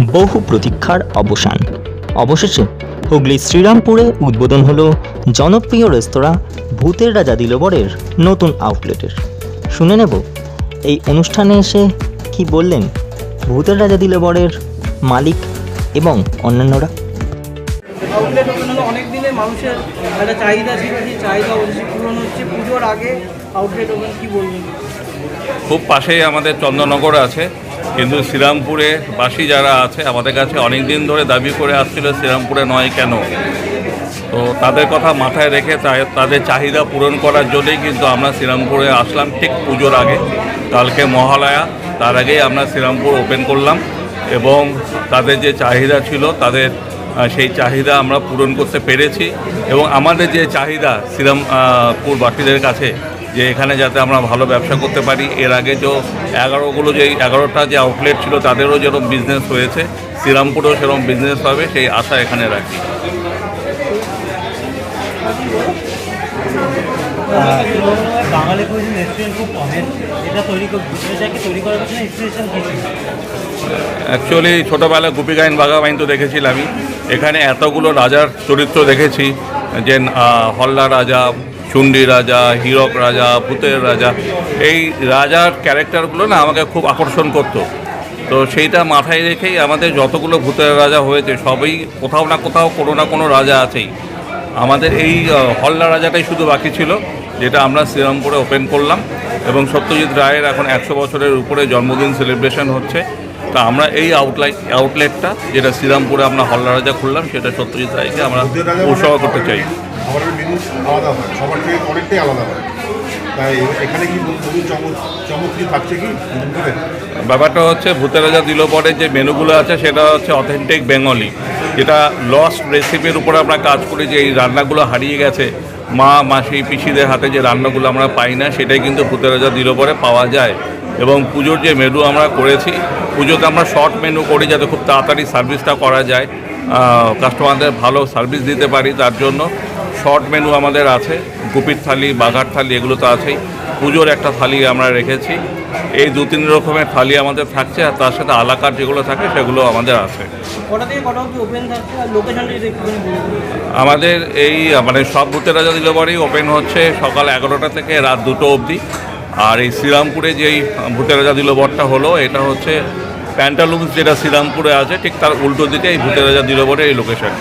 বহু প্রতীক্ষার অবসান। অবশেষে হুগলির শ্রীরামপুরে উদ্বোধন হল জনপ্রিয় রেস্তোরাঁ ভূতের রাজা দিলবরের নতুন আউটলেটের। শুনে নেব এই অনুষ্ঠানে এসে কি বললেন ভূতের রাজা দিলবরের মালিক এবং অন্যান্যরা? আউটলেট ওপেন হলো অনেক দিনে মানুষের একটা চাহিদা ছিল সেই চাহিদা অবশ্যই পূরণ হচ্ছে। পুজোর আগে আউটলেট ওপেন কি বলবেন? খুব পাশেই আমাদের চন্দ্রনগর আছে। কিন্তু শ্রীরামপুরে বাসী যারা আছে, আমাদের কাছে অনেক দিন ধরে দাবি করে আসছিল শ্রীরামপুরে নয় কেন? তো তাদের কথা মাথায় রেখে তাদের চাহিদা পূরণ করার জন্যই কিন্তু আমরা শ্রীরামপুরে আসলাম ঠিক পুজোর আগে। কালকে মহালয়া, তার আগেই আমরা শ্রীরামপুর ওপেন করলাম এবং তাদের যে চাহিদা ছিল, তাদের সেই চাহিদা আমরা পূরণ করতে পেরেছি এবং আমাদের যে চাহিদা শ্রীরামপুরবাসীদের কাছে যে এখানে যাতে আমরা ভালো ব্যবসা করতে পারি। এর আগে যে এগারোগুলো যে এগারোটা যে আউটলেট ছিল তাদেরও যেরকম বিজনেস হয়েছে শ্রীরামপুরেও সেরকম বিজনেস হবে সেই আশা এখানে রাখি। বাঙালি কুইজিন রেস্টুরেন্ট খুব এটা তৈরি ভূতরাজাকে তৈরি করার পিছনে ইন্সপিরেশন কি অ্যাকচুয়ালি ছোটোবেলায় বাঘাবাইন তো দেখেছিলামই এখানে এতগুলো রাজার চরিত্র দেখেছি যে হল্লা রাজা চুন্ডি রাজা হীরক রাজা ভূতের রাজা এই রাজার ক্যারেক্টারগুলো না আমাকে খুব আকর্ষণ করতো। তো সেইটা মাথায় রেখেই আমাদের যতগুলো ভূতের রাজা হয়েছে সবই কোথাও না কোথাও কোনো না কোনো রাজা আছেই। আমাদের এই হল্লা রাজাটাই শুধু বাকি ছিল যেটা আমরা শ্রীরামপুরে ওপেন করলাম। এবং সত্যজিৎ রায়ের এখন একশো বছরের উপরে জন্মদিন সেলিব্রেশন হচ্ছে। তা আমরা এই আউটলাইট আউটলেটটা যেটা শ্রীরামপুরে আমরা হল্লা রাজা খুললাম সেটা সত্যজিৎ রায়কে আমরা রাজা উৎসর্গ করতে চাই। মেনু আলাদা হয়, সবার থেকে অনেকটাই আলাদা হয়। তাই এখানে কি নতুন চমক চমক কি থাকছে কি? ব্যাপারটা হচ্ছে ভূতের রাজা দিল পরে যে মেনুগুলো আছে, সেটা হচ্ছে অথেন্টিক বেঙ্গলি যেটা লস্ট রেসিপির উপরে আমরা কাজ করি যে এই রান্নাগুলো হারিয়ে গেছে, মা, মাসি, পিসিদের হাতে যে রান্নাগুলো আমরা পাই না, সেটাই কিন্তু ভূতের রাজা দিল পরে পাওয়া যায়। এবং পুজোর যে মেনু আমরা করেছি, পুজোতে আমরা শর্ট মেনু করি যাতে খুব তাড়াতাড়ি সার্ভিসটা করা যায়। কাস্টমারদের ভালো সার্ভিস দিতে পারি তার জন্য শর্ট মেনু আমাদের আছে গুপির থালি বাঘার থালি এগুলো তো আছেই। পুজোর একটা থালি আমরা রেখেছি। এই দু তিন রকমের থালি আমাদের থাকছে আর তার সাথে আলাকার যেগুলো থাকে সেগুলো আমাদের আছে। যদি আমাদের এই মানে সব ভূতের রাজা দিলবাড়ি ওপেন হচ্ছে সকাল এগারোটা থেকে রাত দুটো অবধি। আর এই শ্রীরামপুরে যেই ভূতের রাজা দিলবরটা হলো এটা হচ্ছে প্যান্টালুন্স যেটা শ্রীরামপুরে আছে ঠিক তার উল্টো দিকে এই ভূতের রাজা দিলবরের এই লোকেশন